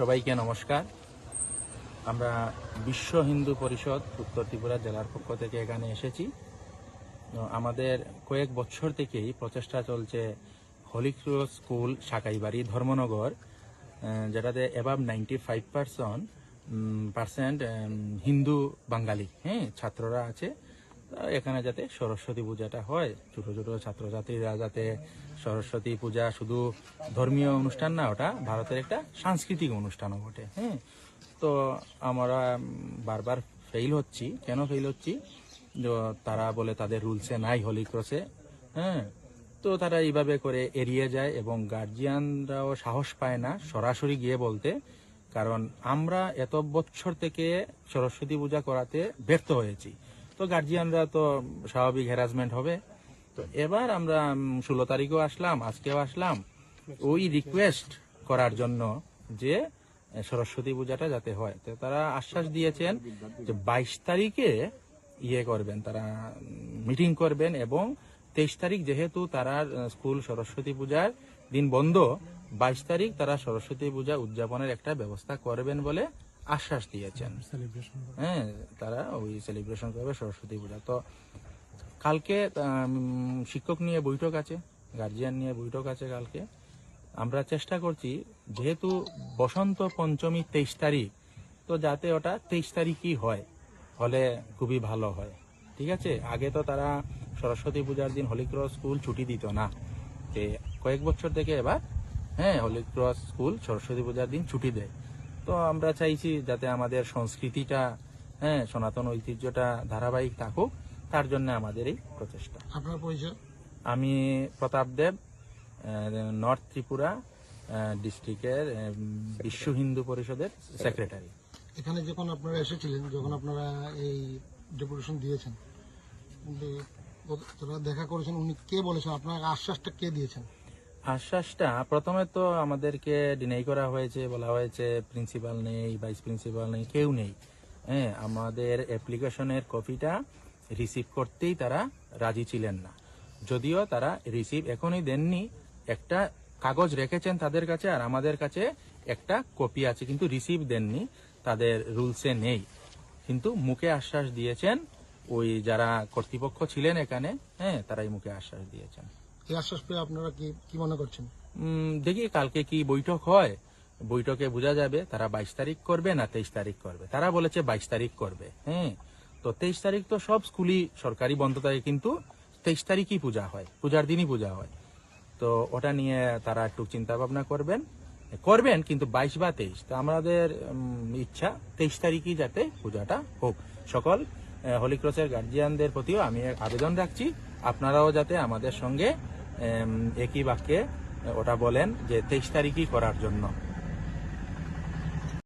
সবাইকে নমস্কার। আমরা বিশ্ব হিন্দু পরিষদ উত্তর ত্রিপুরা জেলার পক্ষ থেকে এখানে এসেছি। আমাদের কয়েক বছর থেকেই প্রচেষ্টা চলছে হলিক্রস স্কুল সাকাইবাড়ি ধর্মনগর যেটাতে এবাব ninety five percent percent Hindu Bangali হ্যাঁ ছাত্ররা আছে। এখানে যাতে সরস্বতী পূজাটা হয়। ছোট ছোট ছাত্রছাত্রীরা যাতে সরস্বতী পূজা শুধু ধর্মীয় অনুষ্ঠান না, ওটা ভারতের একটা সাংস্কৃতিক অনুষ্ঠানও বটে হ্যাঁ। তো আমরা বারবার ফেল হচ্ছি। কেন ফেল হচ্ছি? তারা বলে তাদের রুলসে নাই হোলি ক্রসে হ্যাঁ। তো তারা এইভাবে করে এড়িয়ে যায় এবং গার্জিয়ানরাও সাহস পায় না সরাসরি গিয়ে বলতে, কারণ আমরা এত বছর থেকে সরস্বতী পূজা করাতে ব্যর্থ হয়েছি। তো গার্জিয়ানরা তো স্বাভাবিক হ্যারাসমেন্ট হবে। তো এবার আমরা ষোলো তারিখেও আসলাম, আজকেও আসলাম। ওই রিকোয়েস্ট করার জন্য যে সরস্বতী পূজাটা যাতে হয়। তো তারা আশ্বাস দিয়েছেন যে বাইশ তারিখে ইয়ে করবেন, তারা মিটিং করবেন এবং তেইশ তারিখ যেহেতু তারা স্কুল সরস্বতী পূজার দিন বন্ধ, বাইশ তারিখ তারা সরস্বতী পূজা উদযাপনের একটা ব্যবস্থা করবেন বলে আশ্বাস দিয়েছেন। হ্যাঁ তারা ওই সেলিব্রেশন করবে সরস্বতী পূজা। তো কালকে শিক্ষক নিয়ে বৈঠক আছে গার্জিয়ান নিয়ে বৈঠক আছে কালকে। আমরা চেষ্টা করছি যেহেতু বসন্ত পঞ্চমী তেইশ তারিখ তো যাতে ওটা তেইশ তারিখই হয় হলে খুবই ভালো হয়। ঠিক আছে? আগে তো তারা সরস্বতী পূজার দিন হলিক্রস স্কুল ছুটি দিত না। যে কয়েক বছর থেকে এবার হ্যাঁ হলিক্রস স্কুল সরস্বতী পূজার দিন ছুটি দেয়। তো আমরা চাইছি যাতে আমাদের সংস্কৃতিটা হ্যাঁ সনাতন ঐতিহ্যটা ধারাবাহিক থাকুক তার জন্য আমাদের এই প্রচেষ্টা। আপনার পরিচয়? আমি প্রতাপ দেব নর্থ ত্রিপুরা ডিস্ট্রিক্টের বিশ্ব হিন্দু পরিষদের সেক্রেটারি। এখানে যখন আপনারা এসেছিলেন যখন আপনারা এই ডেপুটেশন দিয়েছেন দেখা করেছেন উনি কে বলেছেন? আপনার আশ্বাসটা কে দিয়েছেন? আশ্বাসটা প্রথমে তো আমাদেরকে ডিনাই করা হয়েছে, বলা হয়েছে প্রিন্সিপাল নেই ভাইস প্রিন্সিপাল নেই, কেউ নেই। হ্যাঁ আমাদের অ্যাপ্লিকেশনের কপিটা রিসিভ করতেই তারা রাজি ছিলেন না। যদিও তারা রিসিভ এখনই দেননি, একটা কাগজ রেখেছেন তাদের কাছে আর আমাদের কাছে একটা কপি আছে, কিন্তু রিসিভ দেননি, তাদের রুলসে নেই। কিন্তু মুখে আশ্বাস দিয়েছেন, ওই যারা কর্তৃপক্ষ ছিলেন এখানে হ্যাঁ তারাই মুখে আশ্বাস দিয়েছেন। এই আশ্বাস পেয়ে আপনারা কি কি মনে করছেন? দেখি কালকে কি বৈঠক হয়। বৈঠকে বোঝা যাবে তারা বাইশ তারিখ করবে না তেইশ তারিখ করবে। তারা বলেছে বাইশ তারিখ করবে হ্যাঁ? তো তেইশ তারিখ তো সব স্কুলই সরকারি বন্ধ থাকে, কিন্তু তেইশ তারিখই পূজা হয়। পূজার দিনই পূজা হয়। তো ওটা নিয়ে তারা একটু চিন্তা ভাবনা করবেন। করবেন, কিন্তু বাইশ বা তেইশ। তো আমাদের ইচ্ছা তেইশ তারিখই যাতে পূজাটা হোক। সকল হলিক্রসের গার্জিয়ানদের প্রতিও আমি এক আবেদন রাখছি। আপনারাও যাতে আমাদের সঙ্গে একই বাক্যে ওটা বলেন যে তেইশ তারিখই করার জন্য।